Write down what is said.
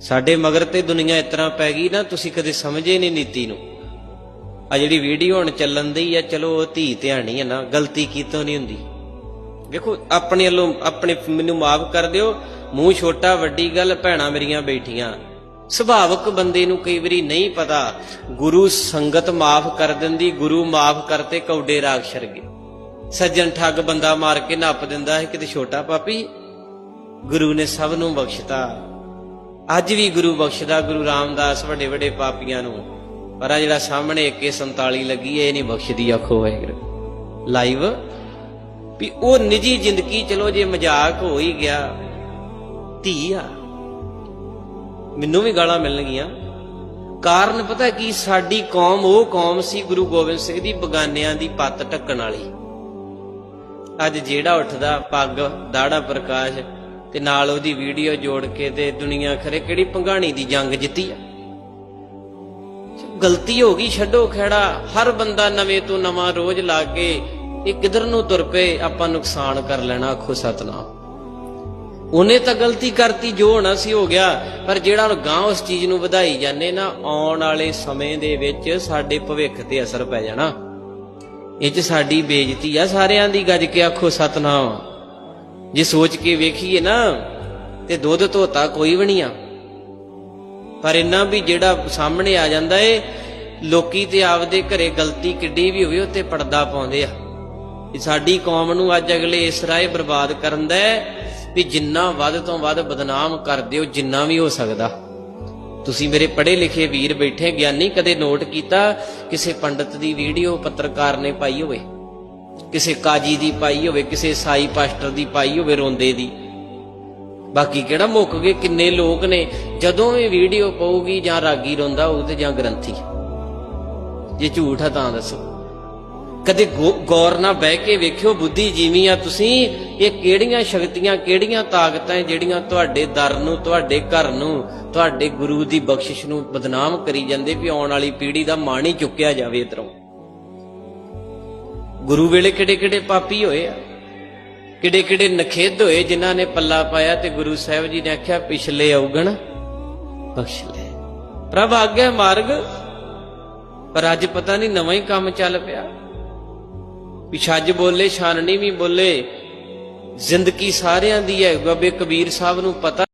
ਸਾਡੇ ਮਗਰ ਤੇ ਦੁਨੀਆ ਇਸ ਤਰ੍ਹਾਂ ਪੈ ਗਈ ਨਾ, ਤੁਸੀਂ ਕਦੇ ਸਮਝੇ ਨਹੀਂ ਨੀਤੀ ਨੂੰ। ਆ ਜਿਹੜੀ ਵੀਡੀਓ ਹੁਣ ਚੱਲਣ ਦੀ ਆ, ਚਲੋ ਉਹ ਧੀ ਧਿਆਣੀ ਹੈ ਨਾ, ਗਲਤੀ ਕੀਤੋਂ ਨਹੀਂ ਹੁੰਦੀ। ਵੇਖੋ, ਆਪਣੇ ਵੱਲੋਂ, ਆਪਣੇ ਮੈਨੂੰ ਮਾਫ ਕਰ ਦਿਓ, ਮੂੰਹ ਛੋਟਾ, ਵੱਡੀ ਗੱਲ, ਭੈਣਾਂ ਮੇਰੀਆਂ ਬੈਠੀਆਂ। ਸੁਭਾਵਕ ਬੰਦੇ ਨੂੰ ਕਈ ਵਾਰੀ ਨਹੀਂ ਪਤਾ, ਗੁਰੂ ਸੰਗਤ ਮਾਫ ਕਰ ਦਿੰਦੀ, ਗੁਰੂ ਮਾਫ ਕਰਤੇ ਕੌਡੇ ਰਾਗ ਸ਼ਰਗੇ। ਸੱਜਣ ਠੱਗ ਬੰਦਾ ਮਾਰ ਕੇ ਨੱਪ ਦਿੰਦਾ ਹੈ, ਕਿਤੇ ਛੋਟਾ ਪਾਪੀ। ਗੁਰੂ ਨੇ ਸਭ ਨੂੰ ਬਖਸ਼ਤਾ। ਅੱਜ ਵੀ ਗੁਰੂ ਬਖਸ਼ਦਾ, ਗੁਰੂ ਰਾਮਦਾਸ ਵੱਡੇ ਵੱਡੇ ਪਾਪੀਆਂ ਨੂੰ। ਪਰ ਆ ਜਿਹੜਾ ਸਾਹਮਣੇ 147 ਲੱਗੀ ਹੈ, ਇਹ ਨਹੀਂ ਬਖਸ਼ਦੀ ਆਖੋ ਵਾਹਿਗੁਰੂ। ਲਾਈਵ ਵੀ ਉਹ ਨਿੱਜੀ ਜ਼ਿੰਦਗੀ, ਚਲੋ ਜੇ ਮਜ਼ਾਕ ਹੋ ਹੀ ਗਿਆ, ਧੀ ਆ। ਮੈਨੂੰ ਵੀ ਗਾਲਾਂ ਮਿਲਣਗੀਆਂ। ਕਾਰਨ ਪਤਾ ਕੀ, ਸਾਡੀ ਕੌਮ, ਉਹ ਕੌਮ ਸੀ ਗੁਰੂ ਗੋਬਿੰਦ ਸਿੰਘ ਦੀ ਬਗਾਨਿਆਂ ਦੀ ਪੱਤ ਢੱਕਣ ਵਾਲੀ। ਅੱਜ ਜਿਹੜਾ ਉੱਠਦਾ, ਪੱਗ ਦਾੜਾ ਪ੍ਰਕਾਸ਼ ਤੇ ਨਾਲ ਉਹਦੀ ਵੀਡੀਓ ਜੋੜ ਕੇ ਤੇ ਦੁਨੀਆ ਖਰੇ ਕਿਹੜੀ ਪੰਗਾਣੀ ਦੀ ਜੰਗ ਜਿੱਤੀ ਆ। ਗਲਤੀ ਹੋ ਗਈ, ਛੱਡੋ ਖੇੜਾ ਹਰ ਬੰਦਾ ਨਵੇਂ ਤੋਂ ਨਵਾਂ ਰੋਜ਼ ਲਾ ਕੇ ਇਹ ਕਿਧਰ ਨੂੰ ਤੁਰ ਪਏ, ਆਪਾਂ ਨੁਕਸਾਨ ਕਰ ਲੈਣਾ ਆਖੋ ਸਤਨਾਮ। ਉਹਨੇ ਤਾਂ ਗਲਤੀ ਕਰਤੀ, ਜੋ ਹੋਣਾ ਸੀ ਹੋ ਗਿਆ, ਪਰ ਜਿਹੜਾ ਗਾਂ ਉਸ ਚੀਜ਼ ਨੂੰ ਵਧਾਈ ਜਾਂਦੇ ਨਾ, ਆਉਣ ਵਾਲੇ ਸਮੇਂ ਦੇ ਵਿੱਚ ਸਾਡੇ ਭਵਿੱਖ ਤੇ ਅਸਰ ਪੈ ਜਾਣਾ। ਇਹ ਚ ਸਾਡੀ ਬੇਇੱਜ਼ਤੀ ਆ ਸਾਰਿਆਂ ਦੀ ਗੱਜ ਕੇ ਆਖੋ ਸਤਨਾਮ। ਜੇ ਸੋਚ ਕੇ ਵੇਖੀਏ ਨਾ, ਤੇ ਦੁੱਧ ਧੋਤਾ ਕੋਈ ਵੀ ਨਹੀਂ ਆ। ਪਰ ਇੰਨਾ ਵੀ ਜਿਹੜਾ ਸਾਹਮਣੇ ਆ ਜਾਂਦਾ ਏ, ਲੋਕੀ ਤੇ ਆਪਦੇ ਘਰੇ ਗਲਤੀ ਕਿੱਡੀ ਵੀ ਹੋਵੇ ਉੱਤੇ ਪਰਦਾ ਪਾਉਂਦੇ ਆ। ਸਾਡੀ ਕੌਮ ਨੂੰ ਅੱਜ ਅਗਲੇ ਇਸ ਰਾਏ ਬਰਬਾਦ ਕਰਨ ਦਾ ਵੀ ਜਿੰਨਾ ਵੱਧ ਤੋਂ ਵੱਧ ਬਦਨਾਮ ਕਰ ਦਿਓ, ਜਿੰਨਾ ਵੀ ਹੋ ਸਕਦਾ। ਤੁਸੀਂ ਮੇਰੇ ਪੜ੍ਹੇ ਲਿਖੇ ਵੀਰ ਬੈਠੇ, ਗਿਆਨੀ ਕਦੇ ਨੋਟ ਕੀਤਾ, ਕਿਸੇ ਪੰਡਤ ਦੀ ਵੀਡੀਓ ਪੱਤਰਕਾਰ ਨੇ ਪਾਈ ਹੋਵੇ? ਕਿਸੇ ਕਾਜੀ ਦੀ ਪਾਈ ਹੋਵੇ, ਕਿਸੇ ਸਾਈ ਪਾਸਟਰ ਦੀ ਪਾਈ ਹੋਵੇ ਰੋਂਦੇ ਦੀ। ਬਾਕੀ ਕਿਹੜਾ ਮੁੱਕ ਗਏ? ਕਿੰਨੇ ਲੋਕ ਨੇ? ਜਦੋਂ ਵੀ ਵੀਡੀਓ ਪਾਉਗੀ ਜਾਂ ਰਾਗੀ ਰੋਂਦਾ ਹੋਊ ਤੇ ਜਾਂ ਗ੍ਰੰਥੀ। ਜੇ ਝੂਠ ਹੈ ਤਾਂ ਦੱਸੋ। ਕਦੇ ਗੌ- ਗੌਰ ਨਾਲ ਬਹਿ ਕੇ ਵੇਖਿਓ ਬੁੱਧੀ ਜੀਵੀ ਆ ਤੁਸੀਂ, ਇਹ ਕਿਹੜੀਆਂ ਸ਼ਕਤੀਆਂ, ਕਿਹੜੀਆਂ ਤਾਕਤਾਂ ਜਿਹੜੀਆਂ ਤੁਹਾਡੇ ਦਰ ਨੂੰ, ਤੁਹਾਡੇ ਘਰ ਨੂੰ, ਤੁਹਾਡੇ ਗੁਰੂ ਦੀ ਬਖਸ਼ਿਸ਼ ਨੂੰ ਬਦਨਾਮ ਕਰੀ ਜਾਂਦੇ ਵੀ ਆਉਣ ਵਾਲੀ ਪੀੜ੍ਹੀ ਦਾ ਮਾਣ ਹੀ ਚੁੱਕਿਆ ਜਾਵੇ ਇਧਰੋਂ। ਗੁਰੂ ਵੇਲੇ ਕਿਹੜੇ ਕਿਹੜੇ ਪਾਪੀ ਹੋਏ ਆ? ਕਿਹੜੇ ਕਿਹੜੇ ਨਖੇਧ ਹੋਏ ਜਿਨ੍ਹਾਂ ਨੇ ਪੱਲਾ ਪਾਇਆ ਤੇ ਗੁਰੂ ਸਾਹਿਬ ਜੀ ਨੇ ਆਖਿਆ, ਪਿਛਲੇ ਔਗਣ ਬਖਸ਼ ਲੈ ਪ੍ਰਭ, ਆਗਿਆ ਮਾਰਗ, ਪਰ ਅੱਜ ਪਤਾ ਨਹੀਂ ਨਵਾਂ ਹੀ ਕੰਮ ਚੱਲ ਪਿਆ। ਵੀ ਬੋਲੇ, ਛਾਨਣੀ ਵੀ ਬੋਲੇ। ਜ਼ਿੰਦਗੀ ਸਾਰਿਆਂ ਦੀ ਹੈ। ਬਾਬੇ ਕਬੀਰ ਸਾਹਿਬ ਨੂੰ ਪਤਾ